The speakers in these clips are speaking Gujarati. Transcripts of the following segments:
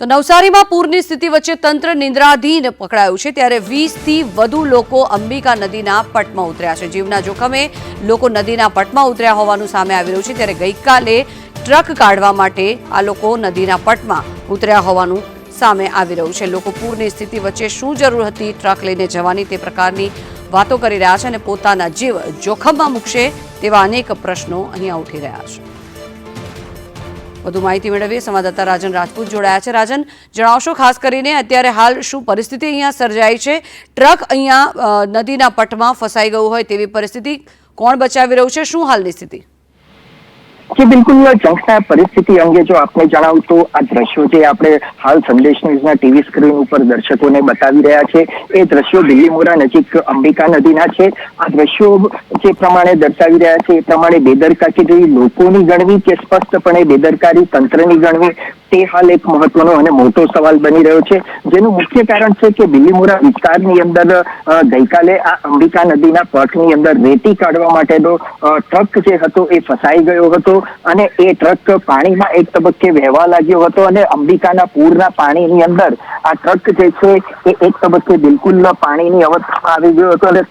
તો નવસારીમાં પૂરની સ્થિતિ વચ્ચે તંત્ર નિંદ્રાધીન પકડાયું છે ત્યારે વીસથી વધુ લોકો અંબિકા નદીના પટમાં ઉતર્યા છે. જીવના જોખમે લોકો નદીના પટમાં ઉતર્યા હોવાનું સામે આવી રહ્યું છે ત્યારે ગઈકાલે ટ્રક કાઢવા માટે આ લોકો નદીના પટમાં ઉતર્યા હોવાનું સામે આવી રહ્યું છે. લોકો પૂરની સ્થિતિ વચ્ચે શું જરૂર હતી, ટ્રક લઈને જવાની તે પ્રકારની વાતો કરી રહ્યા છે અને પોતાના જીવ જોખમમાં મૂકશે તેવા અનેક પ્રશ્નો અહીંયા ઉઠી રહ્યા છે. વધુ માહિતી મેળવીએ. સંવાદદાતા રાજન રાજપૂત જોડાયા છે. રાજન, જણાવશો ખાસ કરીને અત્યારે હાલ શું પરિસ્થિતિ અહીંયા સર્જાઈ છે? ટ્રક અહીંયા નદીના પટમાં ફસાઈ ગયું હોય તેવી પરિસ્થિતિ કોણ બચાવી રહ્યું છે? શું હાલની સ્થિતિ? જી, બિલકુલ જંગના પરિસ્થિતિ અંગે જો આપને જણાવું તો આ દ્રશ્યો જે આપણે હાલ સંદેશ ન્યૂઝના ટીવી સ્ક્રીન ઉપર દર્શકોને બતાવી રહ્યા છે, એ દ્રશ્યો બિલ્લીમોરા નજીક અંબિકા નદીના છે. આ દ્રશ્યો જે પ્રમાણે દર્શાવી રહ્યા છે, એ પ્રમાણે બેદરકારી લોકોની ગણવી કે સ્પષ્ટપણે બેદરકારી તંત્રની ગણવી, તે હાલ એક મહત્વનો અને મોટો સવાલ બની રહ્યો છે. જેનું મુખ્ય કારણ છે કે બિલીમોરા વિસ્તારની અંદર ગઈકાલે આ અંબિકા નદીના પટની અંદર રેતી કાઢવા માટેનો ટ્રક જે હતો એ ફસાઈ ગયો હતો. અને એ ટ્રક પાણીમાં એક તબક્કે વહેવા લાગ્યો હતો અને અંબિકાના પૂરના પાણીની અંદર આ ટ્રક જે છે એ એક તબક્કે બિલકુલ પાણીની અવસ્થામાં આવી ગયો હતો અને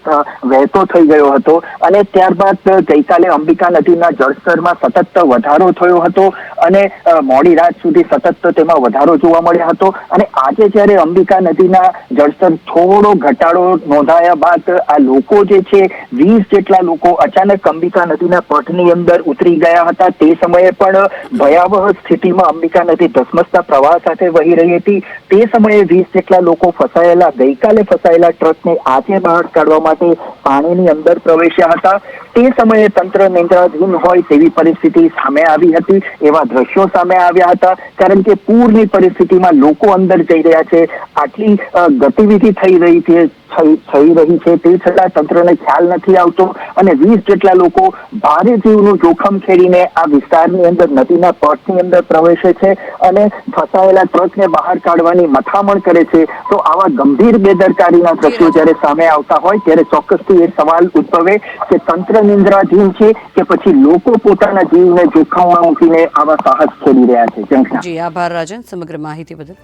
વહેતો થઈ ગયો હતો. અને ત્યારબાદ ગઈકાલે અંબિકા નદીના જળસ્તરમાં સતત વધારો થયો હતો અને મોડી રાત સુધી સતત તેમાં વધારો જોવા મળ્યો હતો. અને આજે જ્યારે અંબિકા નદીના જળસ્તર થોડો ઘટાડો નોંધાયા બાદ આ લોકો જે છે, વીસ જેટલા લોકો અચાનક અંબિકા નદીના પટની અંદર ઉતરી ગયા હતા. તે સમયે પણ ભયાવહ સ્થિતિમાં અંબિકા નદી ધસમસતા પ્રવાહ સાથે વહી રહી હતી. તે સમયે વીસ જેટલા લોકો ફસાયેલા, ગઈકાલે ફસાયેલા ટ્રકને આજે બહાર કાઢવા માટે પાણીની અંદર પ્રવેશ્યા હતા. તે સમયે તંત્ર નિંદ્રાધીન હોય તેવી પરિસ્થિતિ સામે આવી હતી એવા દ્રશ્યો સામે આવ્યા હતા. કારણ કે પૂરની પરિસ્થિતિમાં લોકો અંદર જઈ રહ્યા છે. આટલી ગતિવિધિ થઈ રહી છે થઈ થઈ રહી છે. તે છતાં તંત્રને ખ્યાલ નથી આવતો અને વીસ જેટલા લોકો ભારે જીવનું જોખમ ખેડીને આ વિસ્તારની અંદર નદીના પટની અંદર પ્રવેશે છે અને ફસાયેલા ટ્રકને બહાર કાઢવાની મથામણ કરે છે. તો આવા ગંભીર બેદરકારીના દ્રશ્યો જ્યારે સામે આવતા હોય ત્યારે ચોક્કસથી એ સવાલ ઉદ્ભવે કે તંત્ર નિંદ્રાધીન છે કે પછી લોકો પોતાના જીવને જોખમમાં મૂકીને આવા સાહસ છોડી રહ્યા છે. જી, આભાર રાજન. સમગ્ર માહિતી બદલ.